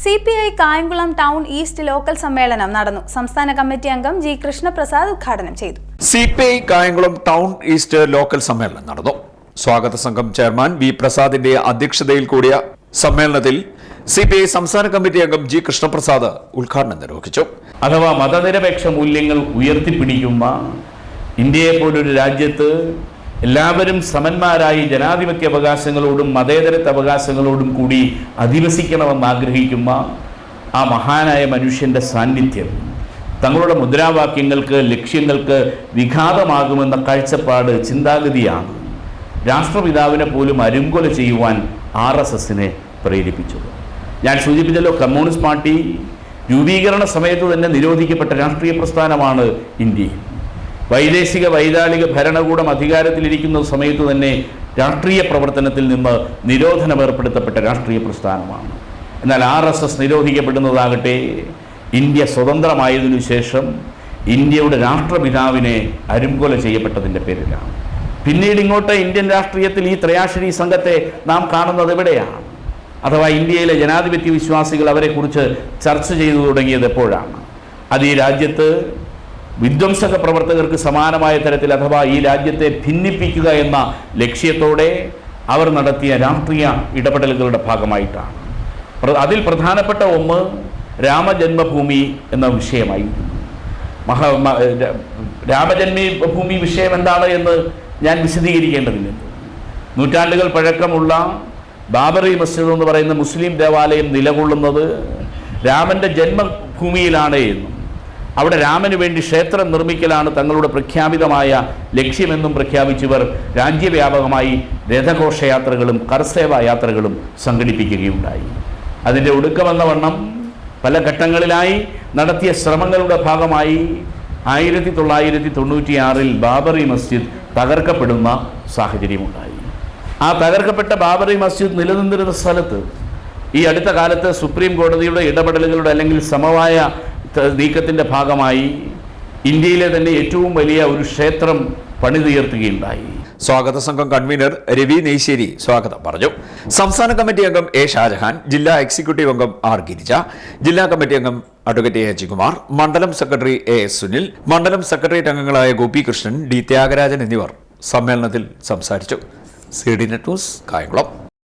C P I Kayamkulam town east local സമ്മേളനം നടന്നു. സംസ്ഥാന കമ്മിറ്റി അംഗം ജി കൃഷ്ണപ്രസാദ് ഉദ്ഘാടനം ചെയ്തു. C P I Kayamkulam town east local സമ്മേളനം നടന്നു. സ്വാഗത സംഘം ചെയർമാൻ വി പ്രസാദിന്റെ അധ്യക്ഷതയിൽ കൂടിയ സമ്മേളനത്തിൽ സി പി ഐ സംസ്ഥാന കമ്മിറ്റി അംഗം ജി കൃഷ്ണപ്രസാദ് ഉദ്ഘാടനം നിർവഹിച്ചു. അഥവാ മതനിരപേക്ഷ മൂല്യങ്ങൾ ഉയർത്തിപ്പിടിക്കുന്ന ഇന്ത്യയെ പോലൊരു രാജ്യത്ത് എല്ലാവരും സമന്മാരായി ജനാധിപത്യ അവകാശങ്ങളോടും മതേതരത്വ അവകാശങ്ങളോടും കൂടി അധിവസിക്കണമെന്ന് ആഗ്രഹിക്കുന്ന ആ മഹാനായ മനുഷ്യന്റെ സാന്നിധ്യം. തങ്ങളുടെ മുദ്രാവാക്യങ്ങൾക്ക് ലക്ഷ്യങ്ങൾക്ക് വിഘാതമാകുമെന്ന കാഴ്ചപ്പാട് ചിന്താഗതിയാണ് രാഷ്ട്രപിതാവിനെ പോലും അരുങ്കൊല ചെയ്യുവാൻ ആർ എസ് എസിനെ പ്രേരിപ്പിച്ചത്. ഞാൻ സൂചിപ്പിച്ചല്ലോ കമ്മ്യൂണിസ്റ്റ് പാർട്ടി രൂപീകരണ സമയത്ത് തന്നെ നിരോധിക്കപ്പെട്ട രാഷ്ട്രീയ പ്രസ്ഥാനമാണ് ഇന്ത്യയിൽ വൈദേശിക വൈതാളിക ഭരണകൂടം അധികാരത്തിലിരിക്കുന്ന സമയത്ത് തന്നെ രാഷ്ട്രീയ പ്രവർത്തനത്തിൽ നിന്ന് നിരോധനം ഏർപ്പെടുത്തപ്പെട്ട രാഷ്ട്രീയ പ്രസ്ഥാനമാണ്. എന്നാൽ ആർ എസ് എസ് നിരോധിക്കപ്പെടുന്നതാകട്ടെ ഇന്ത്യ സ്വതന്ത്രമായതിനു ശേഷം ഇന്ത്യയുടെ രാഷ്ട്രപിതാവിനെ അരുംകൊല ചെയ്യപ്പെട്ടതിന്റെ പേരിലാണ്. പിന്നീട് ഇങ്ങോട്ട് ഇന്ത്യൻ രാഷ്ട്രീയത്തിൽ ഈ ത്രയാശ്രീ സംഘത്തെ നാം കാണുന്നത് എവിടെയാണ്? അഥവാ ഇന്ത്യയിലെ ജനാധിപത്യ വിശ്വാസികൾ അവരെക്കുറിച്ച് ചർച്ച ചെയ്തു തുടങ്ങിയത് എപ്പോഴാണ്? അത് ഈ രാജ്യത്ത് വിധ്വംസക പ്രവർത്തകർക്ക് സമാനമായ തരത്തിൽ അഥവാ ഈ രാജ്യത്തെ ഭിന്നിപ്പിക്കുക എന്ന ലക്ഷ്യത്തോടെ അവർ നടത്തിയ രാഷ്ട്രീയ ഇടപെടലുകളുടെ ഭാഗമായിട്ടാണ്. അതിൽ പ്രധാനപ്പെട്ട ഒന്ന് രാമജന്മഭൂമി എന്ന വിഷയമായിരുന്നു. മഹാ രാമജന്മഭൂമി വിഷയം എന്താണ് എന്ന് ഞാൻ വിശദീകരിക്കേണ്ടതില്ല. നൂറ്റാണ്ടുകൾ പഴക്കമുള്ള ബാബറി മസ്ജിദ് എന്ന് പറയുന്ന മുസ്ലിം ദേവാലയം നിലകൊള്ളുന്നത് രാമന്റെ ജന്മഭൂമിയിലാണ് എന്നും. അവിടെ രാമന് വേണ്ടി ക്ഷേത്രം നിർമ്മിക്കലാണ് തങ്ങളുടെ പ്രഖ്യാപിതമായ ലക്ഷ്യമെന്നും പ്രഖ്യാപിച്ചവർ രാജ്യവ്യാപകമായി രഥഘോഷയാത്രകളും കർസേവ യാത്രകളും സംഘടിപ്പിക്കുകയുണ്ടായി. അതിന്റെ ഒടുക്കമെന്ന വണ്ണം പല ഘട്ടങ്ങളിലായി നടത്തിയ ശ്രമങ്ങളുടെ ഭാഗമായി ആയിരത്തി തൊള്ളായിരത്തി തൊണ്ണൂറ്റിയാറിൽ ബാബറി മസ്ജിദ് തകർക്കപ്പെടുന്ന സാഹചര്യമുണ്ടായി. ആ തകർക്കപ്പെട്ട ബാബറി മസ്ജിദ് നിലനിന്നിരുന്ന സ്ഥലത്ത് ഈ അടുത്ത കാലത്ത് സുപ്രീം കോടതിയുടെ ഇടപെടലുകളുടെ അല്ലെങ്കിൽ സമവായ നീക്കത്തിന്റെ ഭാഗമായി ഇന്ത്യയിലെ തന്നെ ഏറ്റവും വലിയ ഒരു ക്ഷേത്രം പണിതുയർത്തുകയുണ്ടായി സ്വാഗത സംഘം കൺവീനർ രവി നെയ്ശ്ശേരി സ്വാഗതം പറഞ്ഞു. സംസ്ഥാന കമ്മിറ്റി അംഗം എ ഷാജഹാൻ ജില്ലാ എക്സിക്യൂട്ടീവ് അംഗം ആർ ഗിരിജ ജില്ലാ കമ്മിറ്റി അംഗം അഡ്വക്കേറ്റ് എ അജികുമാർ മണ്ഡലം സെക്രട്ടറി എ എസ് സുനിൽ മണ്ഡലം സെക്രട്ടേറിയറ്റ് അംഗങ്ങളായ ഗോപികൃഷ്ണൻ ഡി ത്യാഗരാജൻ എന്നിവർ സമ്മേളനത്തിൽ സംസാരിച്ചു. C D net news Kayamkulam.